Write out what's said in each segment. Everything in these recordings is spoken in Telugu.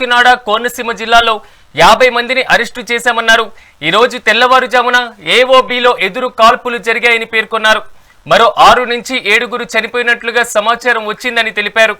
కాకినాడ కోనసీమ జిల్లాలో యాభై మందిని అరెస్టు చేశామన్నారు. ఈ రోజు తెల్లవారుజామున ఏఓబిలో ఎదురు కాల్పులు జరిగాయని పేర్కొన్నారు. మరో ఆరు నుంచి ఏడుగురు చనిపోయినట్లుగా సమాచారం వచ్చిందని తెలిపారు.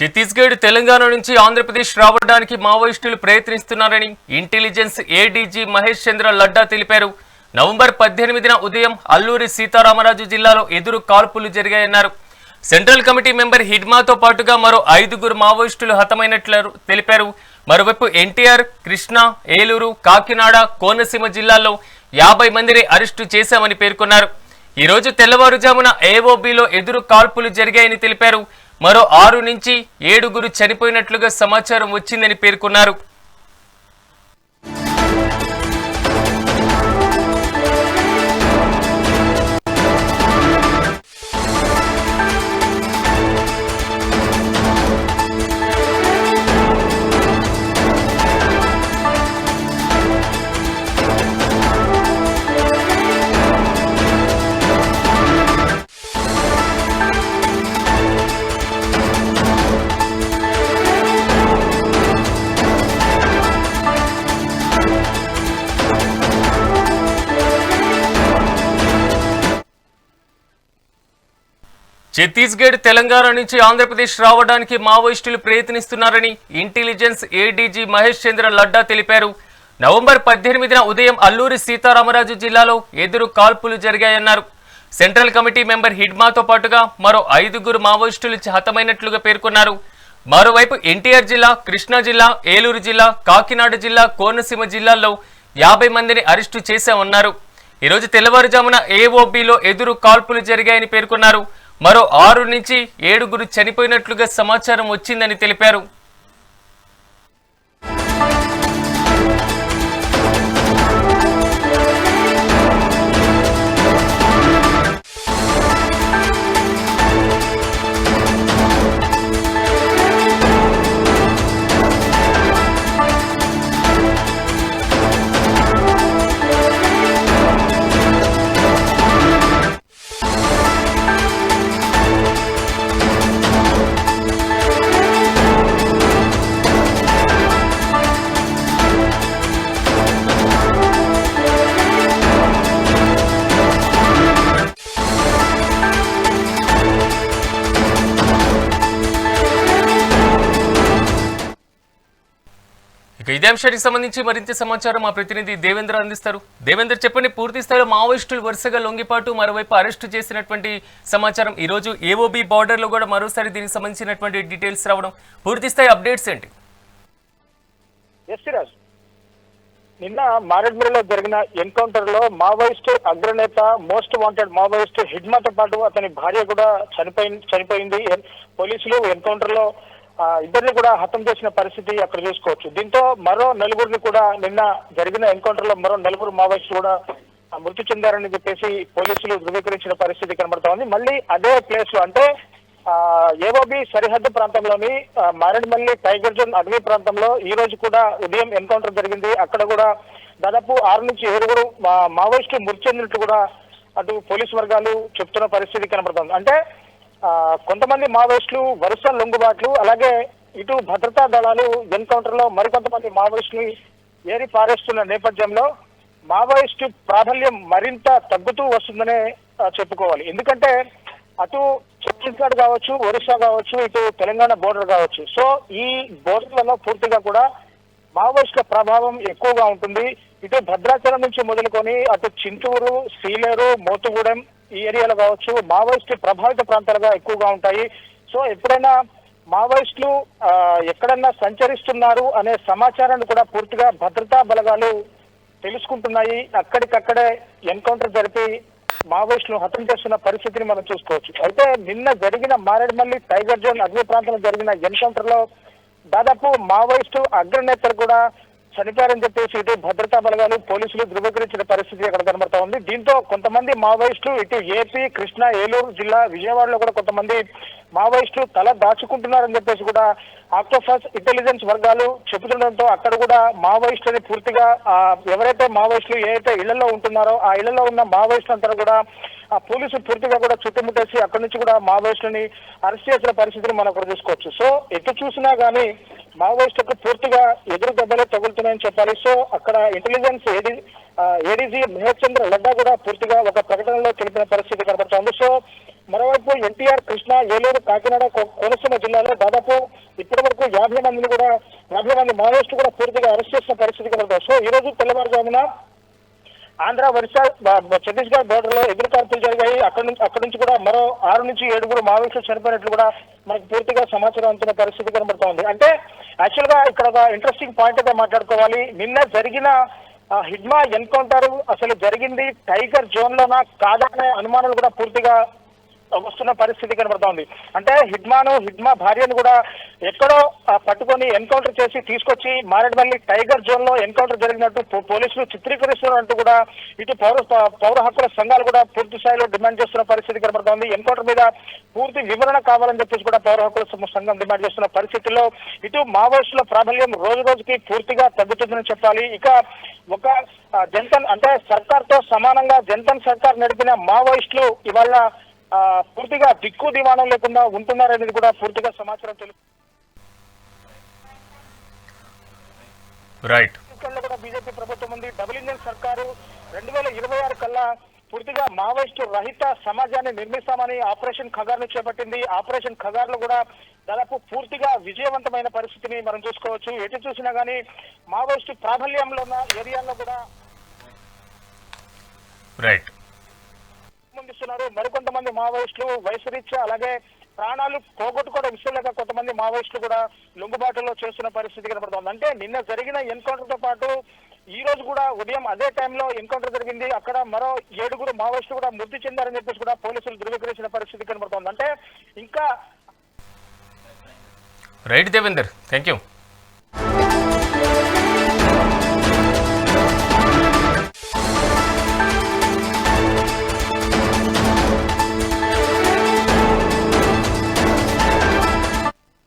ఛత్తీస్గఢ్ తెలంగాణ నుంచి ఆంధ్రప్రదేశ్ రావడానికి మావోయిస్టులు ప్రయత్నిస్తున్నారని ఇంటెలిజెన్స్ ఏడీజీ మహేష్ చంద్ర లడ్డా తెలిపారు. నవంబర్ పద్దెనిమిదిన ఉదయం అల్లూరి సీతారామరాజు జిల్లాలో ఎదురు కాల్పులు జరిగాయన్నారు. సెంట్రల్ కమిటీ మెంబర్ హిడ్మాతో పాటుగా మరో ఐదుగురు మావోయిస్టులు హతమైనట్లు తెలిపారు. మరోవైపు ఎన్టీఆర్ కృష్ణా ఏలూరు కాకినాడ కోనసీమ జిల్లాల్లో యాభై మందిని అరెస్టు చేశామని పేర్కొన్నారు. ఈరోజు తెల్లవారుజామున ఏఓబిలో ఎదురు కాల్పులు జరిగాయని తెలిపారు. మరో ఆరు నుంచి ఏడుగురు చనిపోయినట్లుగా సమాచారం వచ్చిందని పేర్కొన్నారు. ఛత్తీస్గఢ్ తెలంగాణ నుంచి ఆంధ్రప్రదేశ్ రావడానికి మావోయిస్టులు ప్రయత్నిస్తున్నారని ఇంటెలిజెన్స్ ఏడీజీ మహేష్ చంద్ర లడ్డా తెలిపారు. నవంబర్ పద్దెనిమిదిన ఉదయం అల్లూరి సీతారామరాజు జిల్లాలో ఎదురు కాల్పులు జరిగాయన్నారు. సెంట్రల్ కమిటీ మెంబర్ హిడ్మాతో పాటుగా మరో ఐదుగురు మావోయిస్టులు హతమైనట్లుగా పేర్కొన్నారు. మరోవైపు ఎన్టీఆర్ జిల్లా కృష్ణా జిల్లా ఏలూరు జిల్లా కాకినాడ జిల్లా కోనసీమ జిల్లాల్లో యాభై మందిని అరెస్టు చేశామన్నారు. ఈరోజు తెల్లవారుజామున ఏఓబిలో ఎదురు కాల్పులు జరిగాయని పేర్కొన్నారు. మరో ఆరు నుంచి ఏడుగురు చనిపోయినట్లుగా సమాచారం వచ్చిందని తెలిపారు. ఇదే అంశానికి సంబంధించి మరింత సమాచారం మా ప్రతినిధి దేవేంద్ర అందిస్తారు. దేవేంద్ర చెప్పండి పూర్తి స్థాయిలో మావోయిస్టులు వరుసగా లొంగిపాటు మరోవైపు అరెస్టు చేసినటువంటి సమాచారం. ఈ రోజు ఏఓబి బార్డర్లో కూడా మరోసారి దీనికి సంబంధించినటువంటి డీటెయిల్స్ రావడం. పూర్తి స్థాయి అప్డేట్స్ ఏంటి? నిన్న మారేడ్మిల్లిలో జరిగిన ఎన్కౌంటర్లో మావోయిస్ట్ అగ్రనేత మోస్ట్ వాంటెడ్ మావోయిస్ట్ హిడ్మాతో పాటు అతని భార్య కూడా చనిపోయి చనిపోయింది. పోలీసులు ఎన్కౌంటర్లో ఇద్దరిని కూడా హతం చేసిన పరిస్థితి అక్కడ చూసుకోవచ్చు. దీంతో మరో నలుగురిని కూడా నిన్న జరిగిన ఎన్కౌంటర్లో మరో నలుగురు మావోయిస్టులు కూడా మృతి చెందారని చెప్పేసి పోలీసులు ధృవీకరించిన పరిస్థితి కనబడతా ఉంది. మళ్ళీ అదే ప్లేస్లో అంటే ఏఓబి సరిహద్దు ప్రాంతంలోని మారేడుమల్లి టైగర్ జోన్ అడవి ప్రాంతంలో ఈ రోజు కూడా ఉదయం ఎన్కౌంటర్ జరిగింది. అక్కడ కూడా దాదాపు ఆరు నుంచి ఏడుగురు మావోయిస్టులు మృతి చెందినట్టు కూడా అటు పోలీసు వర్గాలు చెప్తున్న పరిస్థితి కనబడుతుంది అంటే కొంతమంది మావోయిస్టులు వరుస లొంగుబాట్లు అలాగే ఇటు భద్రతా దళాలు ఎన్కౌంటర్లో మరికొంతమంది మావోయిస్టులు ఏరి పారేస్తున్న నేపథ్యంలో మావోయిస్టు ప్రాబల్యం మరింత తగ్గుతూ వస్తుందనే చెప్పుకోవాలి. ఎందుకంటే అటు ఛత్తీస్గఢ్ కావచ్చు ఒరిస్సా కావచ్చు ఇటు తెలంగాణ బోర్డర్ కావచ్చు. సో ఈ బోర్డర్లలో పూర్తిగా కూడా మావోయిస్టుల ప్రభావం ఎక్కువగా ఉంటుంది. ఇటు భద్రాచలం నుంచి మొదలుకొని అటు చింతూరు సీలేరు మోతుగూడెం ఈ ఏరియాలో కావచ్చు మావోయిస్టు ప్రభావిత ప్రాంతాలుగా ఎక్కువగా ఉంటాయి. సో ఎప్పుడైనా మావోయిస్టులు ఎక్కడన్నా సంచరిస్తున్నారు అనే సమాచారాన్ని కూడా పూర్తిగా భద్రతా బలగాలు తెలుసుకుంటున్నాయి. అక్కడికక్కడే ఎన్కౌంటర్ జరిపి మావోయిస్టులు హతం చేస్తున్న పరిస్థితిని మనం చూసుకోవచ్చు. అయితే నిన్న జరిగిన మారేడుమల్లి టైగర్ జోన్ అగ్ని ప్రాంతంలో జరిగిన ఎన్కౌంటర్లో దాదాపు మావోయిస్టు అగ్రనేతలు కూడా చనిపోయారని చెప్పేసి ఇటు భద్రతా బలగాలు పోలీసులు ధృవీకరించిన పరిస్థితి అక్కడ కనబడతా ఉంది. దీంతో కొంతమంది మావోయిస్టులు ఇటు ఏపీ కృష్ణా ఏలూరు జిల్లా విజయవాడలో కూడా కొంతమంది మావోయిస్టులు తల దాచుకుంటున్నారని చెప్పేసి కూడా ఆక్టోఫస్ ఇంటెలిజెన్స్ వర్గాలు చెబుతుండడంతో అక్కడ కూడా మావోయిస్టులని పూర్తిగా ఎవరైతే మావోయిస్టులు ఏదైతే ఇళ్ళలో ఉంటున్నారో ఆ ఇళ్ళలో ఉన్న మావోయిస్టులు అంతా కూడా ఆ పోలీసులు పూర్తిగా కూడా చుట్టుముట్టేసి అక్కడి నుంచి కూడా మావోయిస్టులని అరెస్ట్ చేసిన పరిస్థితిని మనం అక్కడ చూసుకోవచ్చు. సో ఎటు చూసినా గానీ మావోయిస్టులకు పూర్తిగా ఎదురు దెబ్బలే తగులుతున్నాయని చెప్పాలి. సో అక్కడ intelligence AD ADG Mahesh Chandra Ladda కూడా పూర్తిగా ఒక ప్రకటనలో తెలిపిన పరిస్థితి కనబడుతోంది. సో మరోవైపు ఎన్టీఆర్ కృష్ణ ఏలూరు కాకినాడ కోనసీమ జిల్లాలో దాదాపు ఇప్పటి వరకు యాభై మందిని కూడా యాభై మంది మావోయిస్టులు కూడా పూర్తిగా అరెస్ట్ చేసిన పరిస్థితి కనబడుతుంది. సో ఈ రోజు తెల్లవారుజామున ఆంధ్ర ఒరిస్సా ఛత్తీస్గఢ్ బోర్డర్లో ఎదురుకాల్పులు జరిగాయి. అక్కడ నుంచి అక్కడ నుంచి కూడా మరో ఆరు నుంచి ఏడుగురు మావోయిస్టులు చనిపోయినట్లు కూడా మనకు పూర్తిగా సమాచారం అందుతున్న పరిస్థితి కనబడుతోంది అంటే యాక్చువల్గా ఇక్కడ ఒక ఇంట్రెస్టింగ్ పాయింట్ అయితే మాట్లాడుకోవాలి. నిన్న జరిగిన హిడ్మా ఎన్కౌంటర్ అసలు జరిగింది టైగర్ జోన్ లోనా కాదా అనే అనుమానాలు కూడా పూర్తిగా వస్తున్న పరిస్థితి కనబడుతోంది. అంటే హిడ్మాను హిడ్మా భార్యను కూడా ఎక్కడో పట్టుకొని ఎన్కౌంటర్ చేసి తీసుకొచ్చి మారేడుమల్లి టైగర్ జోన్లో ఎన్కౌంటర్ జరిగినట్టు పో- పోలీసులు చిత్రీకరిస్తున్నట్టు కూడా ఇటు పౌర పౌర హక్కుల సంఘాలు కూడా పూర్తి స్థాయిలో డిమాండ్ చేస్తున్న పరిస్థితి కనబడుతోంది. ఎన్కౌంటర్ మీద పూర్తి వివరణ కావాలని చెప్పేసి కూడా పౌర హక్కుల సంఘం డిమాండ్ చేస్తున్న పరిస్థితుల్లో ఇటు మావోయిస్టుల ప్రాబల్యం రోజు రోజుకి పూర్తిగా తగ్గుతుందని చెప్పాలి. ఇక ఒక జంతన్ జనతన్ అంటే సర్కార్తో సమానంగా జనతన్ సర్కార్ నడిపిన మావోయిస్టులు ఇవాళ పూర్తిగా దిక్కు దివాణం లేకుండా ఉంటున్నారనేది కూడా పూర్తిగా సమాచారం తెలుసు. రైట్ కూడా బీజేపీ ప్రభుత్వం ఉంది. డబుల్ ఇంజిన్ సర్కారు రెండు వేల ఇరవై ఆరు కల్లా పూర్తిగా మావోయిస్టు రహిత సమాజాన్ని నిర్మిస్తామని ఆపరేషన్ ఖగార్ను చేపట్టింది. ఆపరేషన్ ఖగార్లో కూడా దాదాపు పూర్తిగా విజయవంతమైన పరిస్థితిని మనం చూసుకోవచ్చు. ఎటు చూసినా గానీ మావోయిస్టు ప్రాబల్యంలో ఉన్న ఏరియాల్లో కూడా రైట్ ముందుస్తున్నారు మరికొంతమంది మావోయిస్టులు వయసు రీత్యా అలాగే ప్రాణాలు పోగొట్టుకోవడం విషయం లేక కొంతమంది మావోయిస్టులు కూడా లొంగుబాటులో చేస్తున్న పరిస్థితి కనబడుతోంది. అంటే నిన్న జరిగిన ఎన్కౌంటర్తో పాటు ఈ రోజు కూడా ఉదయం అదే టైంలో ఎన్కౌంటర్ జరిగింది. అక్కడ మరో ఏడుగురు మావోయిస్టులు కూడా మృతి చెందారని చెప్పేసి కూడా పోలీసులు ధృవీకరించిన పరిస్థితి కనబడుతోంది. అంటే ఇంకా రైట్ దేవేందర్ థ్యాంక్ యూ